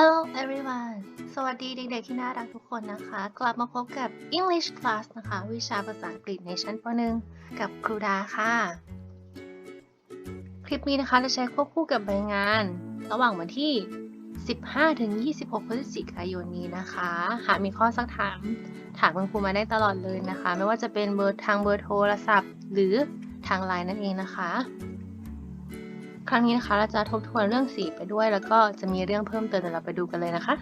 Hello everyone สวัสดีเด็กๆที่น่ารักทุกคนนะคะ กลับมาพบกับ English class นะคะ วิชาภาษาอังกฤษในชั้นป .1 กับครูดาค่ะ คลิปนี้นะคะจะใช้ควบคู่กับใบงาน ระหว่างวันที่ 15-26 พฤศจิกายนนี้นะคะ หากมีข้อสักถาม ถามคุณครูมาได้ตลอดเลยนะคะ ไม่ว่าจะเป็นเบอร์ทางเบอร์โทรศัพท์ หรือทางไลน์นั่นเองนะคะ ครั้งนี้นะคะเราจะทบทวนเรื่องสีไปด้วย แล้วก็จะมีเรื่องเพิ่มเติมเดี๋ยวเราไปดูกันเลยนะคะ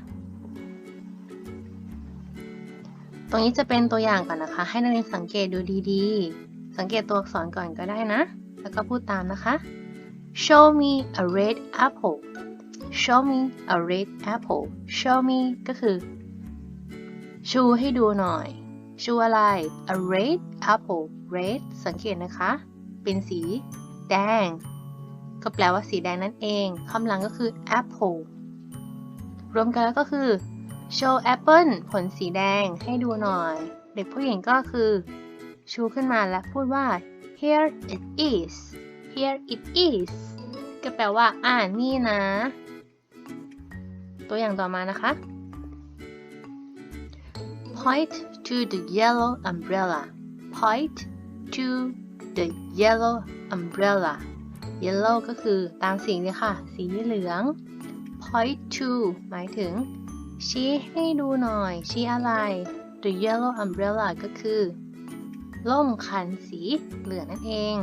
ตรงนี้จะเป็นตัวอย่างก่อนนะคะ ให้นักเรียนสังเกตดูดีๆ สังเกตตัวอักษรก่อนก็ได้นะ แล้วก็พูดตามนะคะ show me a red apple show me a red apple show me ก็คือ ชูให้ดูหน่อย ชูอะไร a red apple red สังเกตนะคะ เป็นสีแดง ก็แปลว่าสีแดงนั่นเองคำหลังก็คือ apple รวมกันแล้วก็คือ show apple ผลสีแดงให้ดูหน่อย เด็กผู้หญิงก็คือ ชูขึ้นมาและพูดว่า here it is here it is ก็แปลว่า อ่านี่นะ ตัวอย่างต่อมานะคะ point to the yellow umbrella point to the yellow umbrella yellow ก็คือตามสีเลยค่ะ สีเหลือง point to หมายถึง ชี้ให้ดูหน่อย ชี้อะไร the yellow umbrella ก็คือล่มคันสีเหลืองนั่นเอง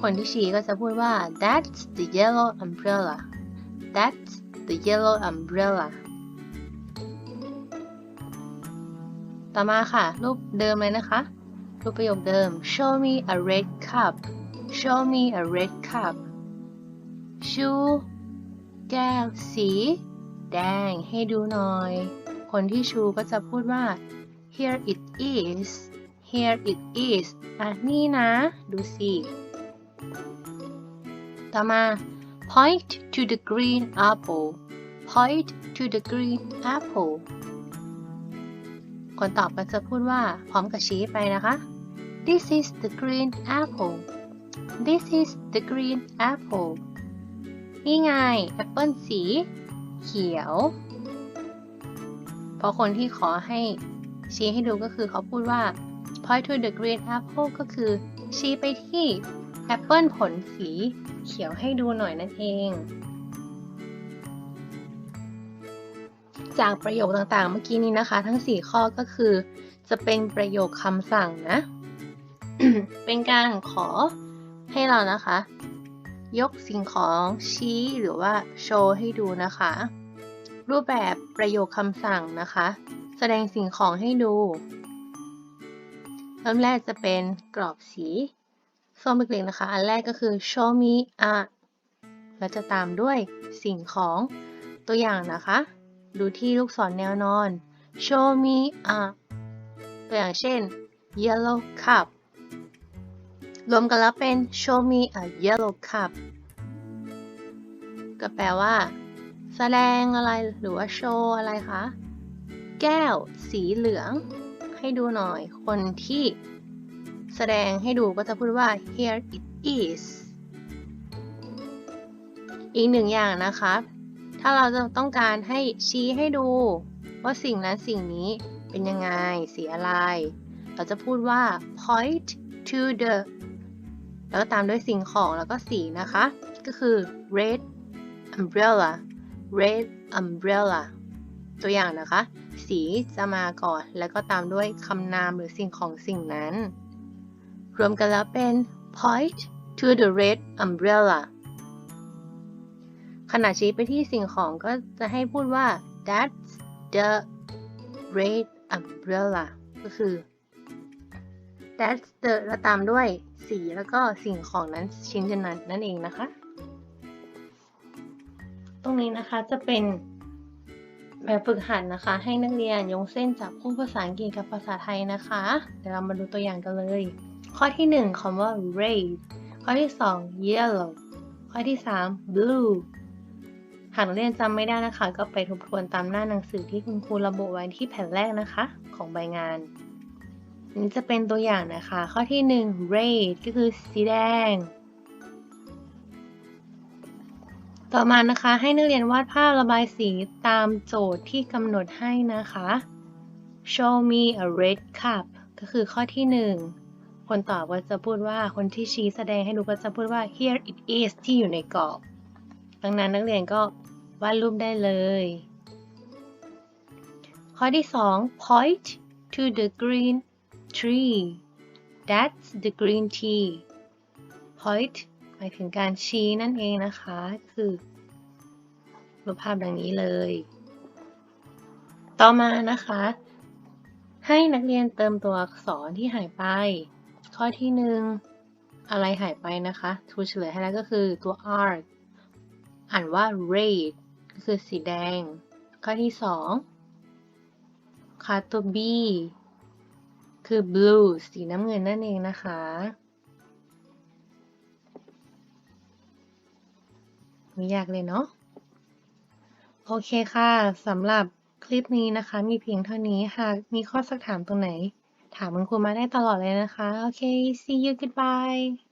คนที่ชี้ก็จะพูดว่า that's the yellow umbrella that's the yellow umbrella ต่อมาค่ะ รูปเดิมเลยนะคะ รูปประโยคเดิม show me a red cup show me a red cup ชูแก้วสี แดงให้ดูหน่อย คนที่ชูก็จะพูดว่า here it is here it is อะนี่นะ ดูสิ ต่อมา point to the green apple point to the green apple คนตอบก็จะพูดว่า พร้อมกับชี้ไปนะคะ this is the green apple this is the green apple นี่ไงแอปเปิลสีเขียว เพราะคนที่ขอให้ชี้ให้ดูก็คือเขาพูดว่า point to the green apple ก็คือชี้ไปที่แอปเปิลผลสีเขียวให้ดูหน่อยนั่นเอง จากประโยคต่างๆ เมื่อกี้นี้นะคะ ทั้ง 4 ข้อก็คือ จะเป็นประโยคคำสั่งนะ เป็นการขอ ให้เรานะคะ ยกสิ่งของชี้หรือว่าโชว์ให้ดูนะคะ รูปแบบประโยคคำสั่งนะคะ แสดงสิ่งของให้ดูเริ่มแรกจะเป็นกรอบสีส้มเล็กๆนะคะ อันแรกก็คือ show me a แล้วจะตามด้วยสิ่งของตัวอย่างนะคะ ดูที่ลูกศรแนวนอน show me a ตัวอย่างเช่น yellow cup รวมกันแล้วเป็น show me a yellow cup ก็แปลว่า แสดงอะไรหรือว่าโชว์อะไรคะ แก้วสีเหลือง ให้ดูหน่อย คนที่แสดงให้ดูก็จะพูดว่า here it is อีกหนึ่งอย่างนะคะ ถ้าเราจะต้องการให้ชี้ให้ดู ว่าสิ่งนั้นสิ่งนี้เป็นยังไง สีอะไร เราจะพูดว่า point to the แล้วก็ตามด้วยสิ่งของแล้วก็สีนะคะ ก็คือ red umbrella red umbrella ตัวอย่างนะคะ สีจะมาก่อน แล้วก็ตามด้วยคำนามหรือสิ่งของสิ่งนั้น รวมกันแล้วเป็น point to the red umbrella ขณะชี้ไปที่สิ่งของก็จะให้พูดว่า that's the red umbrella ก็คือ that's the แล้วตามด้วยสีแล้วก็สิ่งของนั้นชิ้นนั้นนั่นเองนะคะ ตรงนี้นะคะจะเป็นแบบฝึกหัดนะคะ ให้นักเรียนยงเส้นจับคู่ภาษาอังกฤษกับภาษาไทยนะคะ เดี๋ยวเรามาดูตัวอย่างกันเลย ข้อที่ 1คำว่า red ข้อที่ 2 yellow ข้อที่ 3 blue หากนักเรียนจำไม่ได้นะคะ ก็ไปทบทวนตามหน้าหนังสือที่คุณครูระบุไว้ที่แผ่นแรกนะคะ ของใบงาน นี้จะเป็นตัวอย่างนะคะ ข้อที่ 1 red ก็คือสีแดง ต่อมานะคะให้นักเรียนวาดภาพระบายสีตามโจทย์ที่กำหนดให้นะคะ show me a red cup ก็คือข้อที่หนึ่งคนตอบก็จะพูดว่าคนที่ชี้แสดงให้ดูก็จะพูดว่า here it is ที่อยู่ในกรอบ ดังนั้นนักเรียนก็วาดรูปได้เลย ข้อที่สอง point to the green tree that's the green tea point หมายถึงการชี้นั่นเองนะคะ คือรูปภาพดังนี้เลย ต่อมานะคะ ให้นักเรียนเติมตัวอักษรที่หายไป ข้อที่หนึ่งอะไรหายไปนะคะครูเฉลยให้แล้วก็คือตัว r อ่านว่า red ก็คือสีแดง ข้อที่สองค่ะตัว b คือ blue สีน้ำเงินนั่นเองนะคะ ไม่ยากเลยเนาะ โอเคค่ะสำหรับคลิปนี้นะคะ มีเพียงเท่านี้หากมีข้อสักถามตรงไหน ถามคุณครูมาได้ตลอดเลยนะคะ โอเค see you goodbye